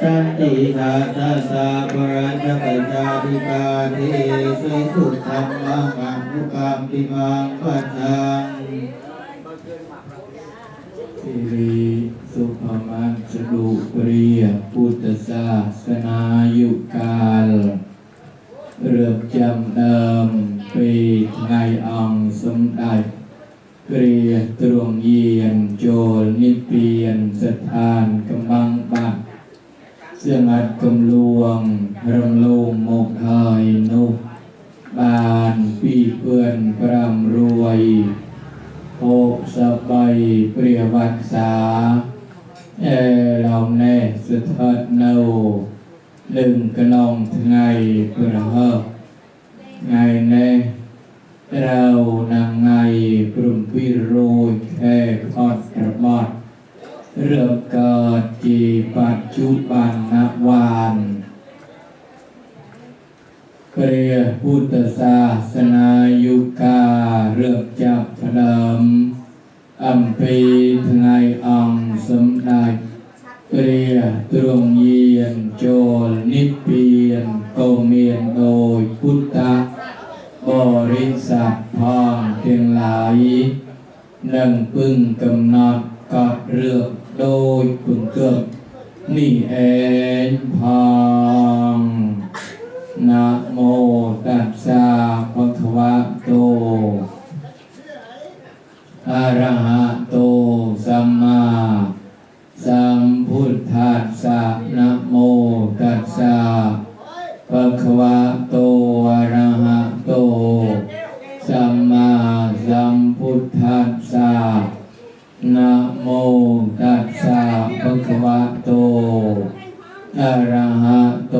สันติทัสสะสะปรัญจปัญญาธิกาเทสุสุธรรมังอังคุกามปิมังปัจจังสิริสุภมังสดุปรียพุทธศาสนายุคาล เริ่มจำเดิมปีไงองค์สมเด็จเกรียตรวงเยียนโจรนิเปียนสถานกำบังบักเสื่องอัดกำลวงรำลูมมกหายนุบานปีเพื่อนพรำรวย โอ สบเปรียวักษาเอเราแน่สุดทอดเนาหนึ่งกระนองทั้งไงเพื่อเฮอไงแน่เรานางไงปรุงพิโรยแค่ทอดกระบอดเรื่องเกิดจีปัจจุบันนวานเกรียพุทธศาสนายุกาเรื่องจับพนม អំពីថ្ងៃអង្គសម្ដេចគ្រាទ្រង់យានចូលនិព្វានក៏មានដោយពុទ្ធបរិស័ទផងទាំងឡាយនឹងពឹងកំណត់កត់រឿងដោយពង្កឹបនេះឯងផងណាមោតัสសាភគវតោ อะระหะโต สัมมาสัมพุทธัสสะนะโมตัสสะภะคะวะโต อะระหะโต สัมมาสัมพุทธัสสะนะโมตัสสะภะคะวะโต อะระหะโต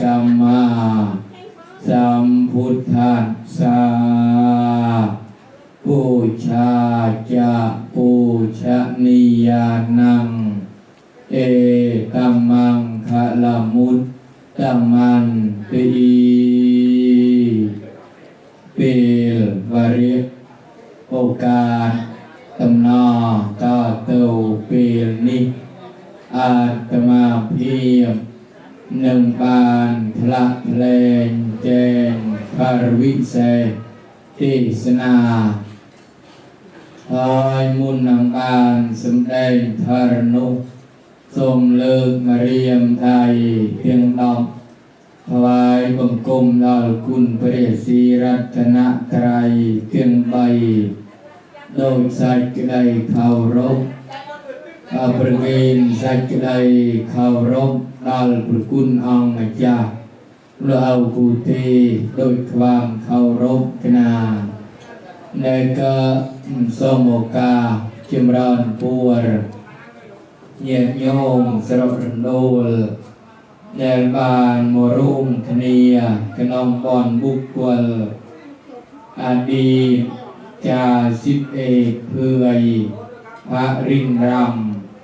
สัมมาสัมพุทธัสสะปูชาจะปูชนียานัง เอตัมมังคะละมุตตัมมันตีเปลวริโอกาสตำนอกาเตวเปลนิ อาตมาเพียบหนึ่งบานพระเพลงแจงพารวิเศษที่สนาทอยมุนนำบานสมเด็จทา รนุทรงเลิกมาเรียมไทยเพียงดอกถวายบังคมดอลคุณพระศรีรัตนตรัยเพียงใบโดยส่กระไดเขารบข้าพระเวนสัจใดเคารพดัลพระคุณอังอาจาเราเอากูเทโดยความเคารพกนาในก็สมโอกาจิมรอนปัว เยียโยมสรบโดลในบานโมรุมคเนียกนองบอนบุกวลอดีจ่าสิบเอกเพื่อยพระรินร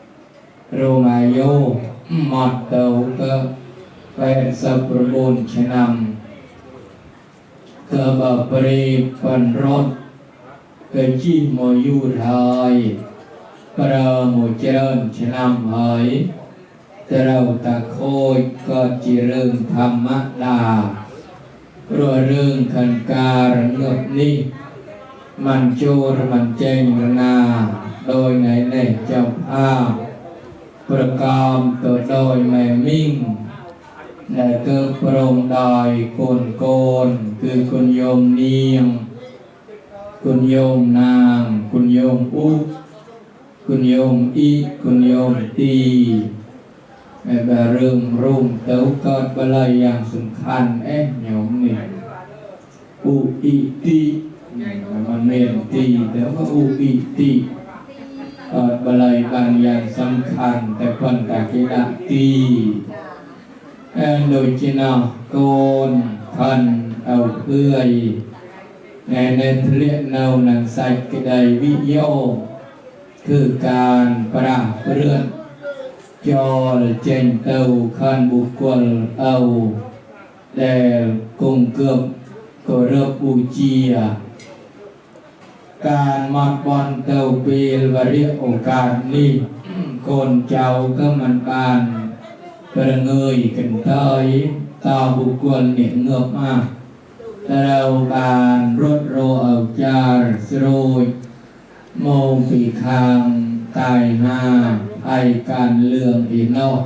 ำโรมาโยมอดเตาก็แปดสับประบุญชนำก็บปรีปันรถก็จีโมยูทาย พระโมเจริญชนำหอยแต่เราตะโคยก็จีเรื่องธรรมดารัวเรื่องขันการเงบนี้มันโจรมันเจงรนา โดยในในเจ้าภาพประกอบตัวโดยแม่มิ่งและเกิดโปรงดอยโกนโกน คือคุณโยมเนียง คุณโยมนาง คุณโยมอุ คุณโยมอีคุณโยมตีแม่บาเริ่มรุ่งเต้ากิดบลายอย่างสำคัญเอ๊ะโยมนี่อุอีตีมันเมนตีแต่ว่าอุอีตีเออบลายบางอย่างสำคัญ แต่คนตะกิดะตีแอนโดยจินาโกนคันเอาเพื่อยในในทะเลเนาหนังใสกระไดวิโย คือการประเพื่อนจอลเจนเตาคันบุคคลเอาแต่กงเกือบก็เริ่บูเจียการมาบอนเตาเปลวริโอกาสนี้คนเจ้าก็มันปานประเงยกันเตยตาบุคคลเนี่ยเงือบมากแต่เราบานรถโรเอาจารสโรย โมงปีคางตายหน้าไอการเรื่องอีกเนาะ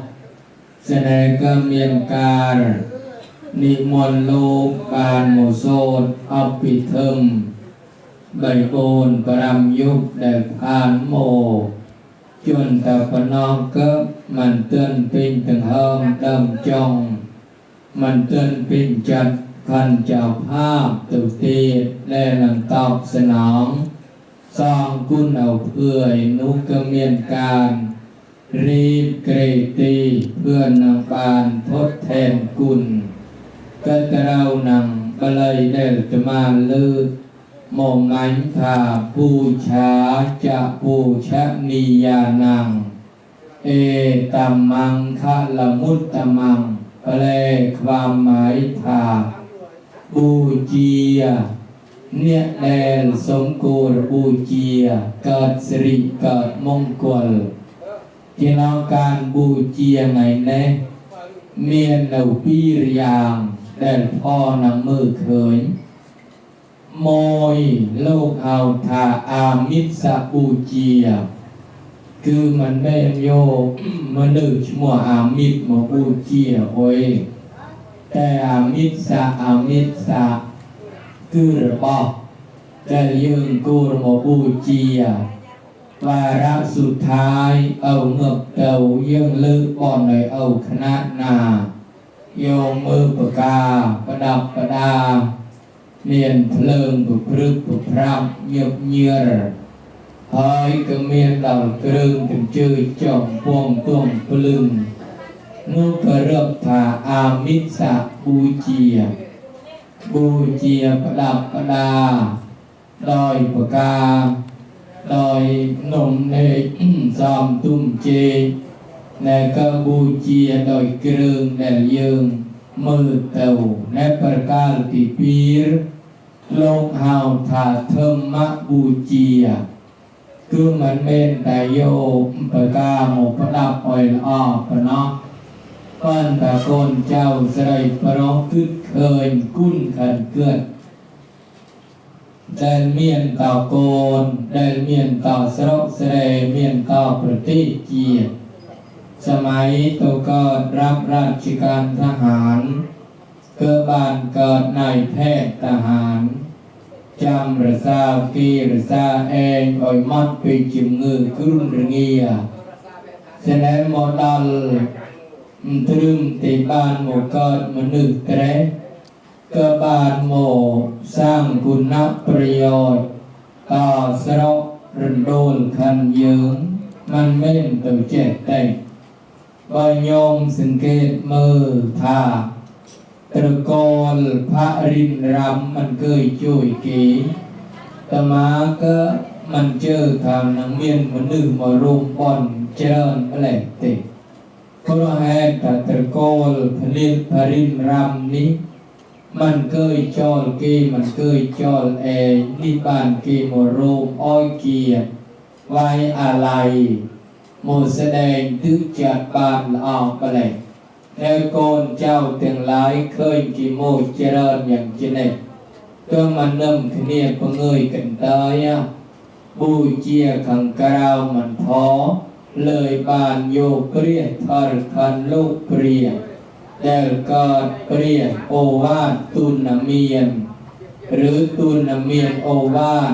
แสดงก็เมียนการนิมนต์โลกบานโมโซดอัปปิเทิมใบโอนปรำยุบแดกพานโม จนแต่ปนองก็มันเตือนปินถึงเฮิมดำจงมันเตือนปินจัดคันเจ้าภาพตุตีและนังตอบสนอง สร้างกุณเอาเพื่อยนุกเมียนการรีบเกรตีเพื่อนนางปานทดแทนกุณก็จะเรานังบเลยเดลจะมาลือมองมันทาปูชาจะปูชะนิยานังเอตัมมังคะละมุตตมังแปลความหมายทาบูเจีย เนี่ยแดนสมกูรบูเจียเกิดสิริเกิดมงคลที่เราการบูเจียไงแน่เมียนเหล่าพี่รยางแดนพ่อนำมือเคยโมยโลกเอาทาอามิสะบูเจียคือ គឺរបស់ដែលយើងគួរមកបូជាបារៈសុថាយអូងឹកទៅយើងលើកបនឲ្យអូខណាណាយោមើលបកាប្រដាប់ប្រដាមានភ្លើងប្រព្រឹកប្រប្រាំញឹកញៀរហើយក៏មានដល់គ្រឿងទាំងជើចំពងទុំភ្លឹងនោះក៏រឹបថាអាមិសាបូជា บประดาเมียนเพลิงปุพรึกปุพรับเงียบเงียรเฮ้ยก็เมียนเหล่ากรึงถึงจือจ่องพวงต้วงปลึงนุกเริ่มถาอามิสะบูเจียประดับประดาลอยปากกาลอยนมในซอมตุ้มเจในกบูเจียโดยเกรึงแดลยึงมือเตาในประกาศติปีรลงหาวถาเทมมะบูเจียคือมันเป็นแต่โยประกาหมประดับอ่อยละอ้อ ปะเนาก้อนตะโกนเจ้าใส่ประร้องคึกเคยกุ้นขันเกิดได้เมียนต่อโกนได้เมียนต่อสระเสรเมียนต่อประเทศเกียรติสมัยตัวก็รับราชการทหารเกิดบ้านเกิดนายแพทย์ทหารจำระซากีระซาเองอ่อยมัดไปจิมงือกรุ่นเรงียแสดงมดัล ตรึมติบานโมกิดมนึกเตรกบานโมสร้างคุณประโยชน์ ต่อสระรันโดลคันยืงมันเม่นตัวเจ็ดต่งบายมสังเกตมือทาตระกลพระรินรำมันเคยช่วยกีตมาก็มันเจอทางนังเมียนมันนึกมารุมบอนเจริญอะไรติ พระแห่แต่ตระกลผลิตพรินรำนี้มันเคยจอลกีมันเคยจอลเอนี่บ้านกีโมรุมอ้อยเกียรไว้อะไรโมแสดงทึกจัดบานออกไปเลยแล้วโกนเจ้าเตียงหลายเคยกี่โมเจริญอย่างเจเนตก็มันนำขเนียปเงยกันตายบูเจียขังกราวมันท้อ เลยบานโยเปรียทอรคันลูกเปรียแล้วก็เปรียโอวาทตุนเมียน หรือตุนเมียนโอวาท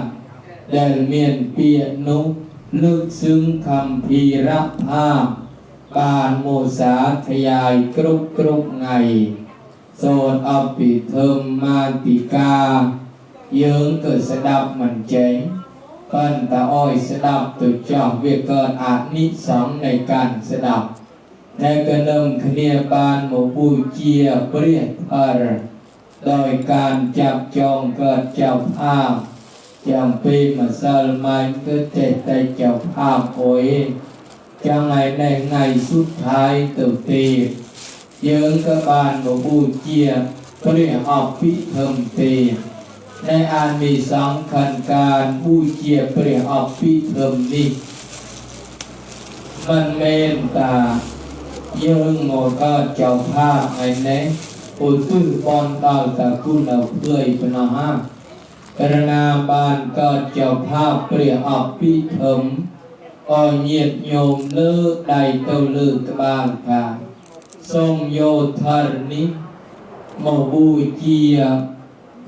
แล้วเมียนเปียนุก ลึกซึ้งคำพีระภาพปานโมสาทยายกรุบกรุบไง โซนอปิเทิมมาติกา เยิง เกิดสดับมันเจ๋งปั้นตาอ้อยสดับตุจอกเวียเกิดอานิสงในการสดับในกระนมคเนียบานโมปูเจียเปรียดพารโดยการจับจองเกิดเจ้าภาพอย่างปีมาซาลมานก็เตะแต่เจ้าภาพโอยจังไงในไงสุดท้ายตัวตีเยิงกบานบบูเจียเปรียออกพิเทมตี ในอันมีสองคันการบูเจียเปรียออกพิเทิมนี้มันเมนตา យើងមកកើតចៅផាថ្ងៃនេះឧទ្ទិសបនដល់តាគុណដល់ព្រឿយប៉ុណ្ណោះហាករណាបានកើតចៅផាព្រះអភិធម្មអរញាតញោមលើកដៃទៅលើក្បាលថាសូមយោធរនេះមកបូជា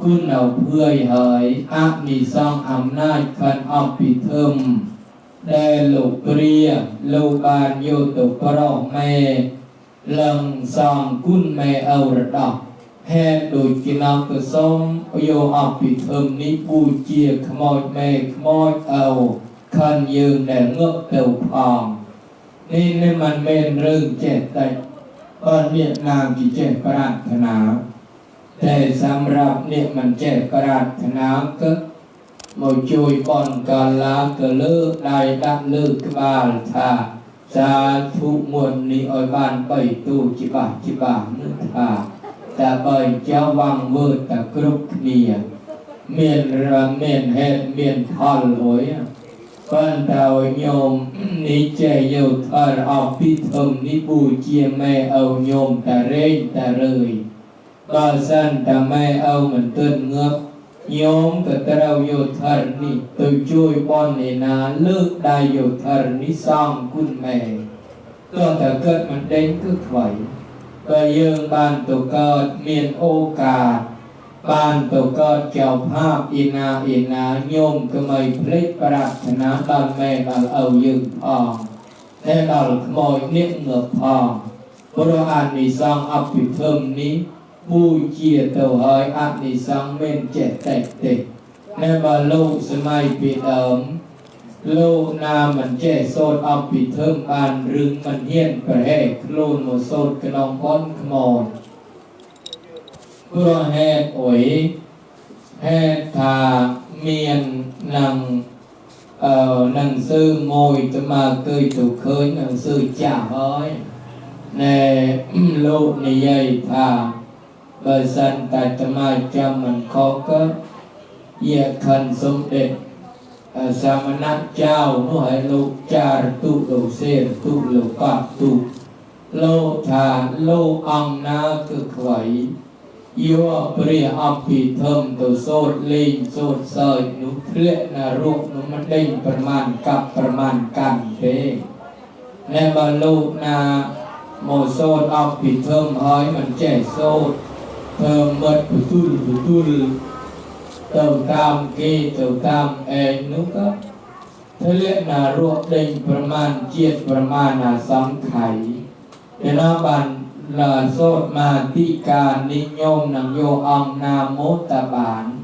គុណដល់ព្រឿយហើយអនិសង្ឃអំណាចខានអភិធម្មដែលលោកព្រាលោកបានយកទៅប្រោសម៉ែលឹងសងគុណម៉ែអរដោះហេតុដូចជានាំទៅសូមយកអភិធម្មនេះបូជាខ្មោចម៉ែខ្មោចអោខនយើងដែលងឹកទៅផងនេះនេះมันមែនរឿងចេះតែបើអ្នកណាជាចេះប្រាថ្នា แต่สำหรับเนี่ยมันเจ็บกระดัษน้ก็มาช่วยก่อนการลาก็เลิกได้ดักเลิกบาลท่าสาธุมวลนิออยบานไปตู้จิบาจิบาเนื้อทาแต่ไปเจ้าวังเวอร์ต่กรุบเนียเมียนระเมียนเฮเมียนทอลหอยเปิ้นดาวโยมนิเจโยวทอรอภิธรมนิปูเจียแม่เอาโยมแต่เร่งแต่เรย bà san ta mai ao mình tuân ngược. Nhóm tự ta vô yêu thần ni tự chui bon nè na lước đa vô thần ni song quân mẹ tôi ta cất mình đến cứ vậy bà dương bàn tổ cợt miền ô cà. Bàn tổ cợt chào pháp ina na nhôm cơ mây plích bạc ná bàn mẹ bà âu dương phòng thế đó là mồi niệm ngược phòng Bồ Đà Nì Sang Ấp Thơm Ní បូជាទៅហើយអនិសង្ឃមិនចេះតែទេនៅបើលោកសម័យពីដើមលោកណាមិនចេះសូត្រអភិធម្មបានរឿងមិនហ៊ានប្រហែលខ្លួនមកសូត្រក្នុងបនខ្មោចព្រោះហេតុអុយហេតុថាមាននឹងអឺនឹងស៊ើមួយទៅមកគឺទៅឃើញនឹងស៊ើចាស់ហើយណែលោកនិយាយថា บระสันตัตมาจำมันเขาก็เยียคันสมเด็จสามนักเจ้าหนุหโลูกจารตุโลเซนตุโลกาตุโลธาโลอังนาคือไขวยัวเปรียอภิธรรมตัวโซดลิงโซดเซยนุเพลนารุกนุมันเด้งประมาณกับประมาณกันเทในบรรลุนาโมโซดอภิธรรมเฮ้ยมันแจโซด mật của tu của tu tàu tam kê tàu tam e nú cấp thế liện là ruộng đình Brahman triệt Brahman là sáng khải thế nó bàn là sốt mà tị cà ninh nhôm nằm vô ông nam mốt tà bản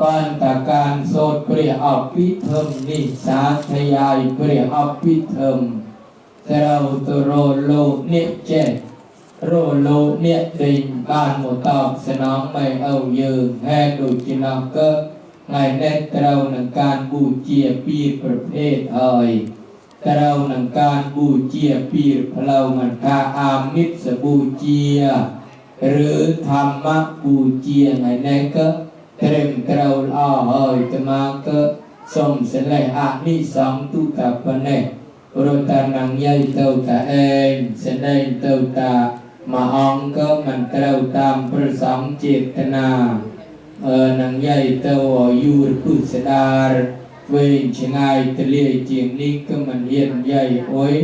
ปันตการโสดเปรียอภิเทมนิสาทยายเปรียอภิเทมเราตโรโลนิเจต โรโลเนี่ยสิงบานหมดตอบสนองไม่เอายืมแห่ดูจินองก็ไงแน่เราหนังการบูเจียปีประเภทเอ่ยเราหนังการบูเจียปีพลามันคาอามิสบูเจีย หรือธรรมะบูเจียไงแน่ก็เตรมเราอ้อเอ่ยจะมาก็สมเสลยอานิสองตุกับปะเนรตานังยัยเตาตาเองเสนเตาตา មួយអង្គក៏មិនត្រូវតាមព្រះសង្ឃចេតនាអឺនឹងយាយទៅឲ្យយូរពុស្ដារវែងឆ្ងាយទលាយជាងនេះក៏មិនហ៊ានយាយអុយ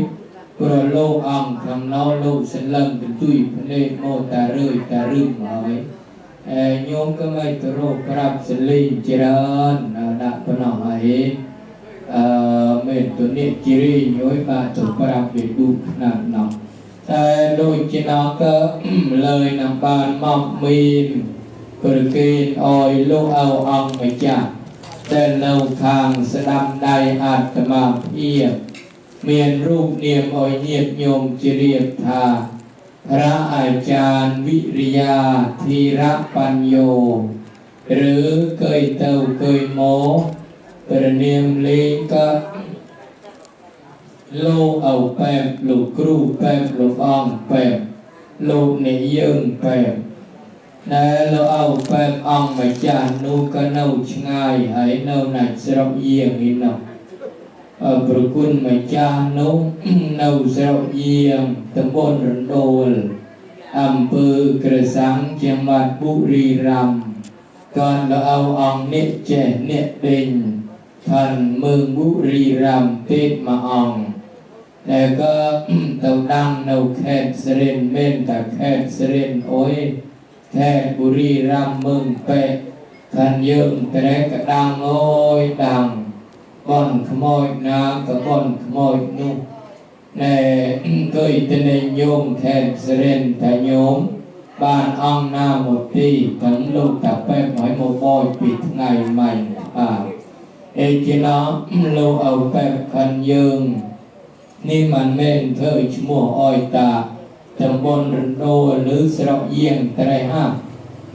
ព្រោះលោកអង្គខាងណោលោកសន្លឹងទទុយភ្នែកមកតារឿយតារឹមហើយអែញោមក៏មិនទៅរកប្រាប់សលីងច្រើនដាក់ប៉ុណ្ណោះហើយអឺមែនទៅនេះជីរីញយបាទទៅប្រាប់វាឌូខ្នាតណោះ តែដូចជានោះក៏លើយនឹងបានមកមានប្រគេនអោយលោកអោអង្គម្ចាស់ដែលនៅខាងស្ដាំដៃអាត្មាភាពមានរូបនាមអោយញាតញោមជ្រាបថាព្រះអាចារ្យវិរិយាធិរបញ្ញោឬកើយទៅកើយមកព្រះនាមលេងក៏ លោកអោប៉ែបលោកគ្រូប៉ែបលោកអង្គប៉ែបលោកនាយើងប៉ែបដែលលោកអោប៉ែបអង្គម្ចាស់នោះក៏នៅឆ្ងាយហើយនៅណាច់ស្រុកយាងនេះនោះអអរប្រគុណម្ចាស់នោះនៅស្រុកយាងតំបន់រំដូលអំពើក្រសាំងជាងបាត់បុរី แต่ก็เต่าดังเราแค่เสรนเม่นแต่แค่เสรนโอ้ยแค่บุรีรัมมึงเปคันยืมแต่แรกดังโอ้ยดังบ่อนขโมยน้ำก็บ่อนขโมยนุ่นแต่ก็อิตนโยมแค่เสรนแต่โยมบ้านอ่องนาหมดที่ถังลูกตัเปปหายโมโมยปิดไงใหม่อ่าเอจิล้อลูกเอาเปบคันยืม นี่มันเม่นเธอชั่วโมงออยตาตำบลโนหรือสระเยียงไตรห้า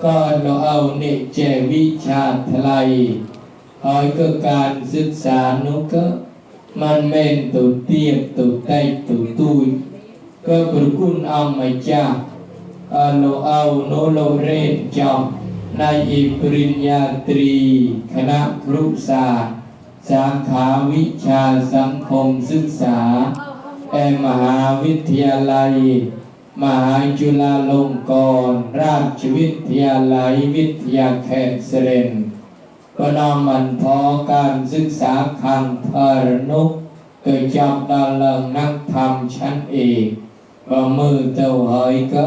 ก็เราเอาเนเจวิชาทลายอ้อยก็การศึกษานุก็มันเม่นตุเตียบตุไตตุตุยก็ปรุคุณอาไม่จ้าเราเอาโนโลเรนจอมในอิปริญญาตรี คณะครุศาสตร์ สาขาวิชาสังคมศึกษาแอมหาวิทยาลัย มหาจุฬาลงกรณราชวิทยาลัยวิทยาเขตเสรนก็นำมันพอการศึกษาคังเพรนุกเกิดจับดาลังนักธรรมชั้นเอกว่ามือเต่าหอยก็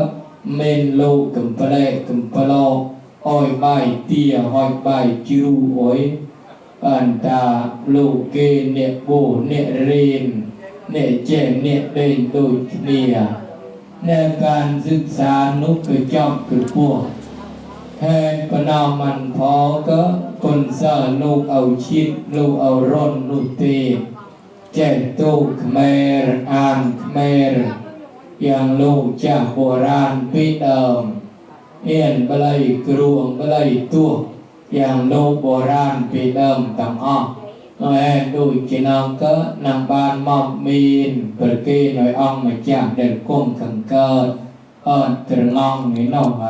เมนลูกกัมเปลกัมเปลออ้อยใบเตี้ยหอยใบจิรูอ้อย อันตาโลกเกเนโบเนเรนเนี่ยแจ้งเนี่ยได้โดยเนียในการศึกษานุกือจอมคือพวกแทนปนอมันพอก็คนเสอลูกเอาชิดลูกเอาร่นลูกตีแจ้งตู้ขแมรอ่านขแมรอย่างลูกจากโบราณปีเดิมเอียนบะไลกรวงบะไลตัว อย่างลูกโบราณปีเริ่มต่างอ้อแม่ดูจีนองก็นำบานมอมมีนเปิดกีหน่อยอ่องมาจากเดินก้มขังเกิดเอิญตรงองนี่น้องไหน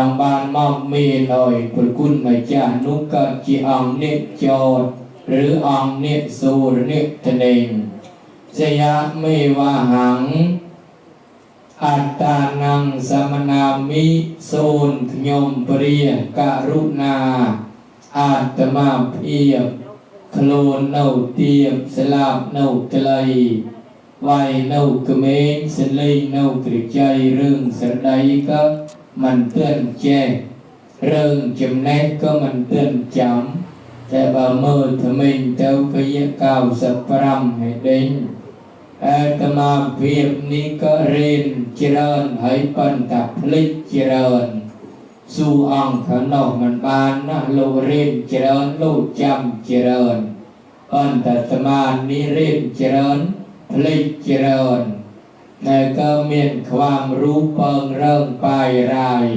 างบานมอมมีหนอยเปิดกุนมาจากนุกเกจีอ่องเนจจอดหรืออ่องเนจสูรเนจทะเนงสยาไม่ว่าหัง អត្តាนังសមនាមិសូនខ្ញុំព្រាករុណាអាត្មាភាពខ្លួននៅទៀបស្លាប់នៅក្លីវាយនៅក្មេងសលេងនៅក្រចៃរឿងស្រដីក៏មិនទឿនចេះរឿងចំណេះក៏មិនទឿនចាំតែបើមើលថ្មិញទៅក៏យក95ឲ្យដេញ អាត្មាភាពនេះក៏រៀនច្រើនហើយប៉ុន្តែភ្លេចច្រើនស៊ូអង្គខាងនោះមិនបានណាលោករៀនច្រើនលោកចាំច្រើនប៉ុន្តែអាត្មានេះរៀនច្រើនភ្លេចច្រើនតែក៏មានความรู้ពងរើងបាយរាយ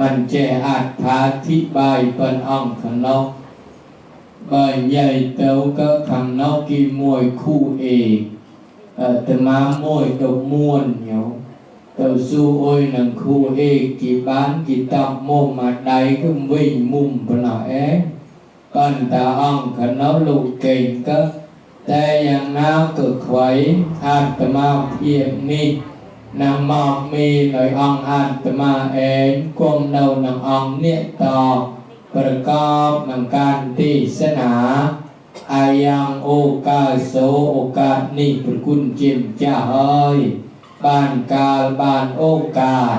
มันចេះអត្ថាធិប្បាយប៉ុនអង្គខាងនោះបើនិយាយទៅក៏ខាងនោះគេមួយគូ ตมามวยตกมวนเหนียวตสู้โอ้ยนังคูเอกีบ้านกีตับโมมาใดก็วิ่งมุมปนาเอกันตาอ่องขนลูกเก่งก็ แต่อย่างน้าเกิดไว้หานตมาเพียบนี่นำมอบมีหน่อยอ่องหานตมาเองกลมเดานำอ่องเนี่ยต่อประกอบนังการที่สนา អាយ៉ាងអូកាសោអូកាសនេះប្រគុណជាម្ចាស់ហើយបានកាលបានអូកាស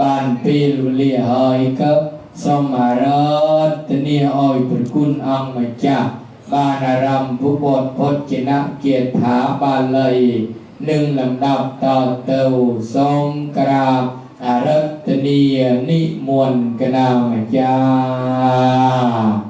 បានពេលវេលាហើយក៏សូមអារតនាឲ្យប្រគុណអង្គម្ចាស់បានអារម្មណ៍ពុទ្ធពុទ្ធជានគាថាបាលីនឹងលំដាប់តទៅសូមក្រាបអារតនានិមន្តកណាម្ចាស់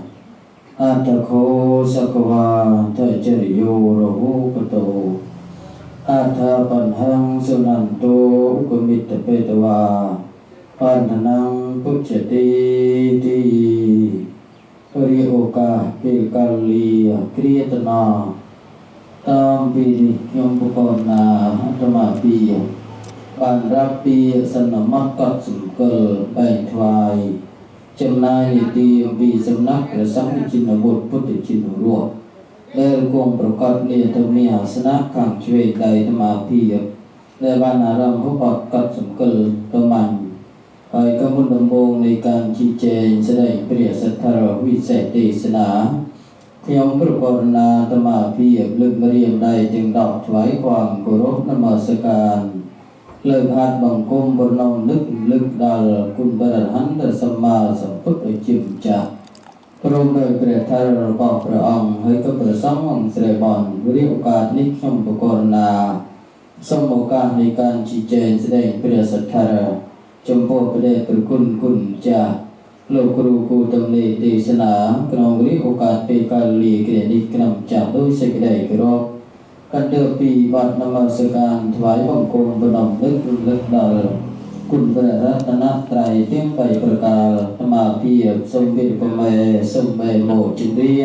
อัตโคสกวาทะจริโยระหูปโตอัฏฐปัญหังสุนันโตอุกมิตเปตวาปันธนังพุจติติปริโอกาเปกัลลีครียตนาตามปีนิยมปกรณาอัตมปีบานรับปีสนมักกัดสุมเกลใบทวาย จำนายนิตียมปีสำนักพระสังฆจินบุตรพุทธจินรวบและกงประกอบเนียธรรมีหาสนะขังช่วยใดธรรมาปีและบานอารามพระปักกัดสมเกลประมันไปกำมุนดำรงในการชี้แจงแสดงเปรียสัทธรวิเศษเทศนาขยมพระกรณาตมาพียบลึกมาเรียมใดจึงดอกถวายความเคารพนมัสการ លើកអានបង្គំបំណងនឹកលឹកដល់គុណបរិហន្តសម្មាសម្ពុទ្ធឲ្យជាម្ចាស់ព្រមនៅព្រះថររបស់ព្រះអង្គហើយក៏ប្រសង់អង្គស្រីបនវិរិយឱកាសនេះខ្ញុំបកករណាសូមឱកាសនៃការជជែកស្ដែងព្រះសទ្ធរចំពោះព្រះប្រគុណគុណចាស់លោកគ្រូគូតំណេទេសនាក្នុងវិរិយឱកាសពេលកាលីគ្រានេះក្រុមចាស់ដោយសេចក្តីគោរព កណ្ដៀវពីវត្តនមស្ការថ្វាយបង្គំបណ្ដំដឹករំលឹកដល់គុណព្រះរតនត្រ័យទាំង3ប្រការធម្មភាពសូមពីពមេសូមមេមោចិន្ទា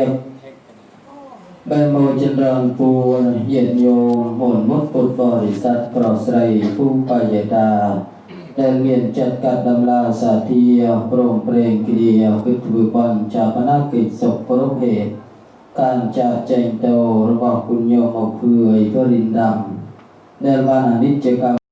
បែមោចិន្ទានពូលញាតញោមហ៊ុនមុតពុទ្ធបរិស័ទប្រស្រីភូមិបយតាដែលមានចិត្តកាត់ដំឡាសាធាព្រមព្រែងគ្រាគឺធ្វើបញ្ចបនាកិច្ចសុខគ្រប់ហេតុ กาสาเทียโปร่งเปรงเดียคือถือบันชากิจศพพระหว่ารจะแจงโตระบอกคุณโยมเอกเพื่อพรินดำในวันอนิจจกรรม